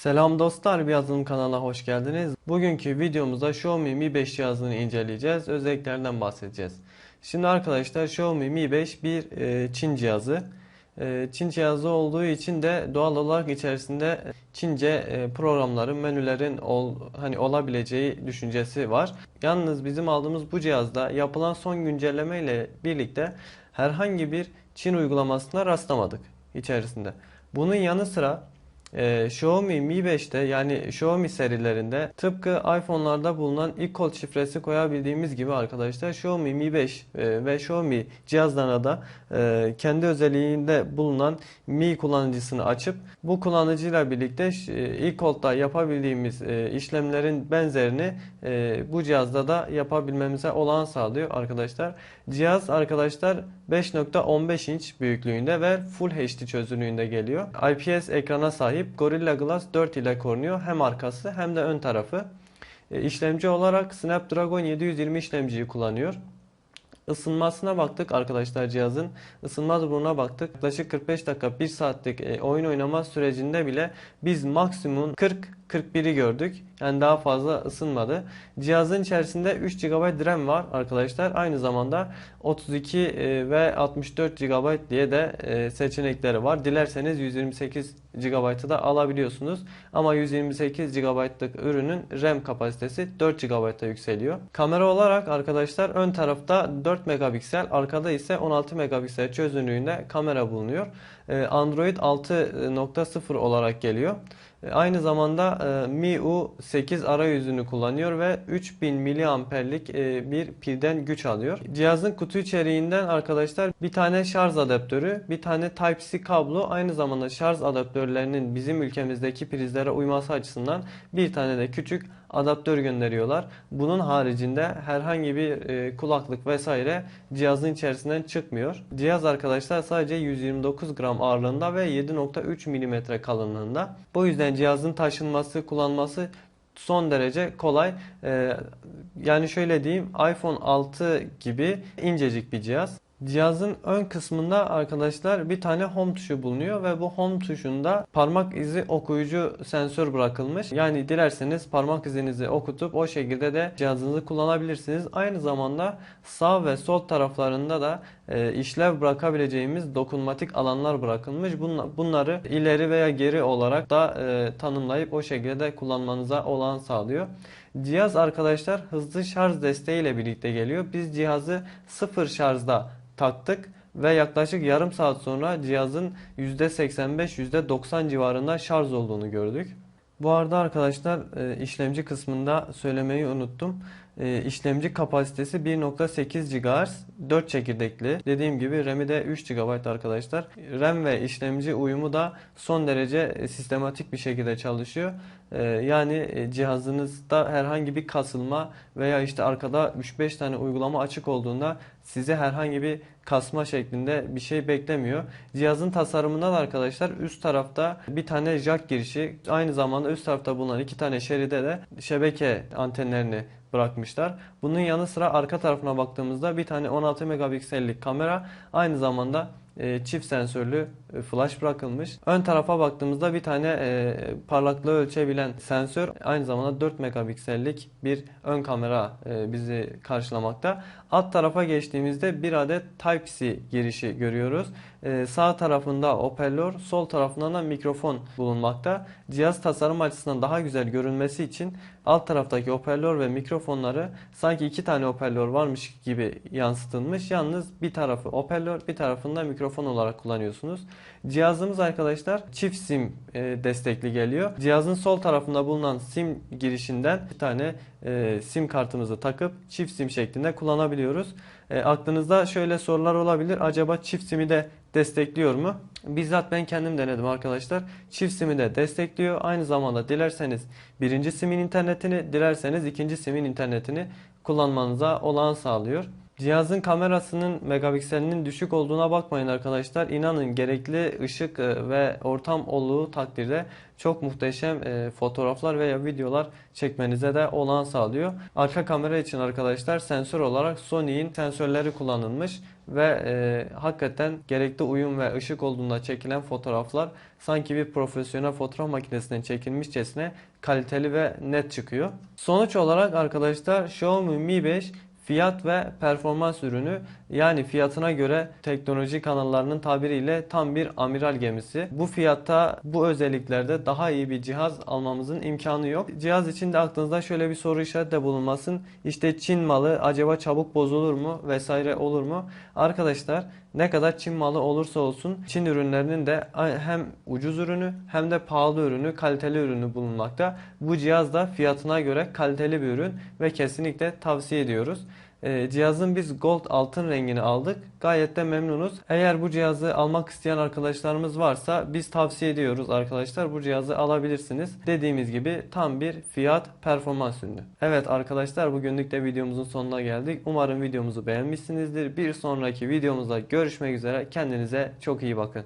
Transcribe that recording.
Selam dostlar, bir yazılım kanalına hoş geldiniz. Bugünkü videomuzda Xiaomi Mi 5 cihazını inceleyeceğiz, özelliklerinden bahsedeceğiz. Şimdi arkadaşlar Xiaomi Mi 5 bir e, Çin cihazı. E, Çin cihazı olduğu için de doğal olarak içerisinde Çince e, programların, menülerin ol, hani olabileceği düşüncesi var. Yalnız bizim aldığımız bu cihazda yapılan son güncelleme ile birlikte herhangi bir Çin uygulamasına rastlamadık içerisinde. Bunun yanı sıra ee, Xiaomi Mi 5'te yani Xiaomi serilerinde tıpkı iPhone'larda bulunan e-kod şifresi koyabildiğimiz gibi arkadaşlar Xiaomi Mi 5 e, ve Xiaomi cihazlarına da e, kendi özelliğinde bulunan Mi kullanıcısını açıp bu kullanıcıyla birlikte e, e-kodda yapabildiğimiz e, işlemlerin benzerini e, bu cihazda da yapabilmemize olanak sağlıyor arkadaşlar. Cihaz arkadaşlar 5.15 inç büyüklüğünde ve Full HD çözünürlüğünde geliyor. IPS ekrana sahip Gorilla Glass 4 ile korunuyor. Hem arkası hem de ön tarafı. E, işlemci olarak Snapdragon 720 işlemciyi kullanıyor. Isınmasına baktık arkadaşlar cihazın. Isınma durumuna baktık. Yaklaşık 45 dakika 1 saatlik e, oyun oynama sürecinde bile biz maksimum 40 41'i gördük. Yani daha fazla ısınmadı. Cihazın içerisinde 3 GB RAM var arkadaşlar. Aynı zamanda 32 e, ve 64 GB diye de e, seçenekleri var. Dilerseniz 128 GB'ı da alabiliyorsunuz. Ama 128 GB'lık ürünün RAM kapasitesi 4 GB'a yükseliyor. Kamera olarak arkadaşlar ön tarafta 4 megapiksel, arkada ise 16 megapiksel çözünürlüğünde kamera bulunuyor. E, Android 6.0 olarak geliyor. Aynı zamanda e, MIUI 8 arayüzünü kullanıyor ve 3000 miliamperlik e, bir pilden güç alıyor. Cihazın kutu içeriğinden arkadaşlar bir tane şarj adaptörü, bir tane Type-C kablo, aynı zamanda şarj adaptörlerinin bizim ülkemizdeki prizlere uyması açısından bir tane de küçük adaptör gönderiyorlar. Bunun haricinde herhangi bir e, kulaklık vesaire cihazın içerisinden çıkmıyor. Cihaz arkadaşlar sadece 129 gram ağırlığında ve 7.3 mm kalınlığında. Bu yüzden cihazın taşınması, kullanması son derece kolay. E, yani şöyle diyeyim iPhone 6 gibi incecik bir cihaz. Cihazın ön kısmında arkadaşlar bir tane home tuşu bulunuyor ve bu home tuşunda parmak izi okuyucu sensör bırakılmış. Yani dilerseniz parmak izinizi okutup o şekilde de cihazınızı kullanabilirsiniz. Aynı zamanda sağ ve sol taraflarında da e, işlev bırakabileceğimiz dokunmatik alanlar bırakılmış. Bunları ileri veya geri olarak da e, tanımlayıp o şekilde de kullanmanıza olan sağlıyor. Cihaz arkadaşlar hızlı şarj desteğiyle birlikte geliyor. Biz cihazı sıfır şarjda taktık ve yaklaşık yarım saat sonra cihazın %85-%90 civarında şarj olduğunu gördük. Bu arada arkadaşlar e, işlemci kısmında söylemeyi unuttum. E, işlemci kapasitesi 1.8 GHz 4 çekirdekli. Dediğim gibi RAM'i de 3 GB arkadaşlar. RAM ve işlemci uyumu da son derece sistematik bir şekilde çalışıyor. E, yani cihazınızda herhangi bir kasılma veya işte arkada 3-5 tane uygulama açık olduğunda size herhangi bir kasma şeklinde bir şey beklemiyor. Cihazın tasarımında da arkadaşlar üst tarafta bir tane jack girişi aynı zamanda üst tarafta bulunan iki tane şeride de şebeke antenlerini bırakmışlar. Bunun yanı sıra arka tarafına baktığımızda bir tane 16 megapiksellik kamera aynı zamanda e, çift sensörlü flash bırakılmış. Ön tarafa baktığımızda bir tane e, parlaklığı ölçebilen sensör aynı zamanda 4 megapiksellik bir ön kamera bizi karşılamakta. Alt tarafa geçtiğimizde bir adet Type-C girişi görüyoruz. Sağ tarafında hoparlör, sol tarafında da mikrofon bulunmakta. Cihaz tasarım açısından daha güzel görünmesi için alt taraftaki hoparlör ve mikrofonları sanki iki tane hoparlör varmış gibi yansıtılmış. Yalnız bir tarafı hoparlör, bir tarafında mikrofon olarak kullanıyorsunuz. Cihazımız arkadaşlar çift sim e, destekli geliyor. Cihazın sol tarafında bulunan sim girişinden bir tane e, sim kartımızı takıp çift sim şeklinde kullanabiliyoruz. E, aklınızda şöyle sorular olabilir. Acaba çift simi de destekliyor mu? Bizzat ben kendim denedim arkadaşlar. Çift simi de destekliyor. Aynı zamanda dilerseniz birinci simin internetini, dilerseniz ikinci simin internetini kullanmanıza olağan sağlıyor. Cihazın kamerasının megapikselinin düşük olduğuna bakmayın arkadaşlar. İnanın gerekli ışık e, ve ortam olduğu takdirde çok muhteşem e, fotoğraflar veya videolar çekmenize de olan sağlıyor. Arka kamera için arkadaşlar sensör olarak Sony'in sensörleri kullanılmış ve e, hakikaten gerekli uyum ve ışık olduğunda çekilen fotoğraflar sanki bir profesyonel fotoğraf makinesinden çekilmişçesine kaliteli ve net çıkıyor. Sonuç olarak arkadaşlar Xiaomi Mi 5 fiyat ve performans ürünü yani fiyatına göre teknoloji kanallarının tabiriyle tam bir amiral gemisi. Bu fiyatta bu özelliklerde daha iyi bir cihaz almamızın imkanı yok. Cihaz için de aklınızda şöyle bir soru işareti de bulunmasın. İşte Çin malı acaba çabuk bozulur mu vesaire olur mu? Arkadaşlar ne kadar Çin malı olursa olsun Çin ürünlerinin de hem ucuz ürünü hem de pahalı ürünü, kaliteli ürünü bulunmakta. Bu cihaz da fiyatına göre kaliteli bir ürün ve kesinlikle tavsiye ediyoruz. Ee, cihazın biz gold altın rengini aldık. Gayet de memnunuz. Eğer bu cihazı almak isteyen arkadaşlarımız varsa biz tavsiye ediyoruz arkadaşlar. Bu cihazı alabilirsiniz. Dediğimiz gibi tam bir fiyat performans ürünü. Evet arkadaşlar bugünlük de videomuzun sonuna geldik. Umarım videomuzu beğenmişsinizdir. Bir sonraki videomuzda görüşmek üzere. Kendinize çok iyi bakın.